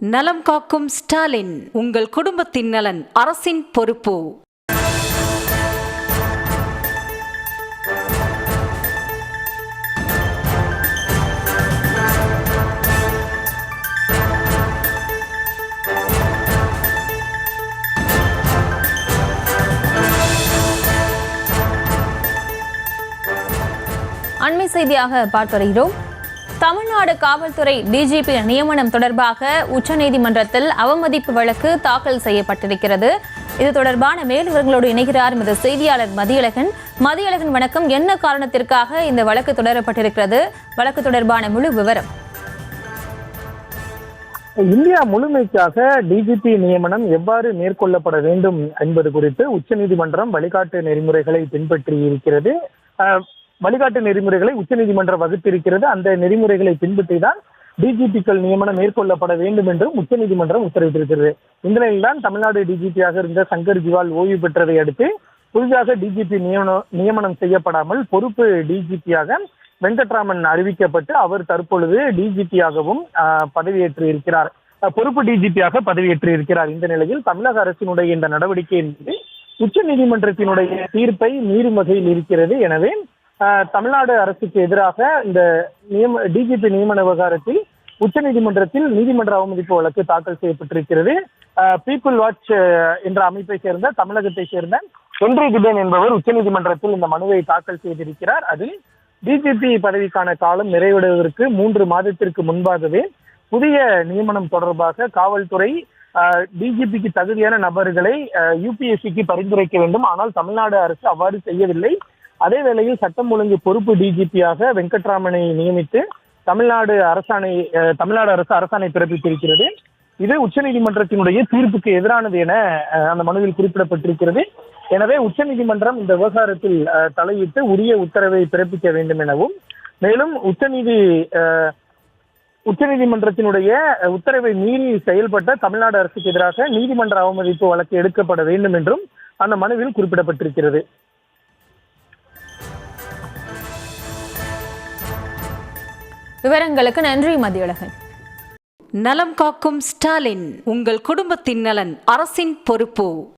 நலம் காக்கும் ஸ்டாலின் உங்கள் குடும்பத்தின் நலன் அரசின் பொறுப்பு. அண்மை செய்தியாக பார்த்து வருகிறோம். தமிழ்நாடு காவல்துறை டிஜிபி நியமனம் தொடர்பாக உச்சநீதிமன்றத்தில் அவமதிப்பு வழக்கு தாக்கல் செய்யப்பட்டிருக்கிறது. இது தொடர்பான மேலுவர்களோடு இணைகிறார் எமது செய்தியாளர் மதியழகன். மதியழகன் வணக்கம். என்ன காரணத்திற்காக இந்த வழக்கு தொடரப்பட்டிருக்கிறது? வழக்கு தொடர்பான முழு விவரம். இந்தியா முழுமைக்காக டிஜிபி நியமனம் எவ்வாறு மேற்கொள்ளப்பட வேண்டும் என்பது குறித்து உச்சநீதிமன்றம் வழிகாட்டு நெறிமுறைகளை பின்பற்றி இருக்கிறது வழிகாட்டு நெறிமுறைகளை உச்சநீதிமன்றம் வகுத்திருக்கிறது. அந்த நெறிமுறைகளை பின்பற்றி தான் டிஜிபிக்கள் நியமனம் மேற்கொள்ளப்பட வேண்டும் என்றும் உச்சநீதிமன்றம் உத்தரவிட்டிருக்கிறது. இந்த நிலையில்தான் தமிழ்நாடு டிஜிபியாக இருந்த சங்கர் ஜிவால் ஓய்வு பெற்றதை அடுத்து புதிதாக டிஜிபி நியமனம் நியமனம் செய்யப்படாமல் பொறுப்பு டிஜிபியாக வெங்கட்ராமன் அறிவிக்கப்பட்டு அவர் தற்பொழுது டிஜிபியாகவும் பதவியேற்று இருக்கிறார் பொறுப்பு டிஜிபியாக பதவியேற்று இருக்கிறார் இந்த நிலையில் தமிழக அரசினுடைய இந்த நடவடிக்கை என்பது உச்ச நீதிமன்றத்தினுடைய தீர்ப்பை மீறும் வகையில் இருக்கிறது. எனவே தமிழ்நாடு அரசுக்கு எதிராக இந்த நியம டிஜிபி நியமன விவகாரத்தில் உச்சநீதிமன்றத்தில் நீதிமன்ற அவமதிப்பு வழக்கு தாக்கல் செய்யப்பட்டிருக்கிறது. பீப்புள் வாட்ச் என்ற அமைப்பை சேர்ந்த தமிழகத்தை சேர்ந்த ஹென்றி கிபன் என்பவர் உச்சநீதிமன்றத்தில் இந்த மனுவை தாக்கல் செய்திருக்கிறார். அதில் டிஜிபி பதவிக்கான காலம் நிறைவடைவதற்கு மூன்று மாதத்திற்கு முன்பாகவே புதிய நியமனம் தொடர்பாக காவல்துறை டிஜிபிக்கு தகுதியான நபர்களை யூபிஎஸ்சிக்கு பரிந்துரைக்க வேண்டும். ஆனால் தமிழ்நாடு அரசு அவ்வாறு செய்யவில்லை. அதே வேளையில் சட்டம் ஒழுங்கு பொறுப்பு டிஜிபியாக வெங்கட்ராமனை நியமித்து தமிழ்நாடு அரசாணை தமிழ்நாடு அரசு அரசாணை பிறப்பித்திருக்கிறது. இது உச்சநீதிமன்றத்தினுடைய தீர்ப்புக்கு எதிரானது என அந்த மனுவில் குறிப்பிடப்பட்டிருக்கிறது. எனவே உச்சநீதிமன்றம் இந்த விவகாரத்தில் தலையிட்டு உரிய உத்தரவை பிறப்பிக்க வேண்டும் எனவும் மேலும் உச்சநீதி உச்சநீதிமன்றத்தினுடைய உத்தரவை மீறி செயல்பட்ட தமிழ்நாடு அரசுக்கு எதிராக நீதிமன்ற அவமதிப்பு வழக்கு எடுக்கப்பட வேண்டும் என்றும் அந்த மனுவில் குறிப்பிடப்பட்டிருக்கிறது. விவரங்களுக்கு நன்றி மதியழகன். நலம் காக்கும் ஸ்டாலின் உங்கள் குடும்பத்தின் நலன் அரசின் பொறுப்பு.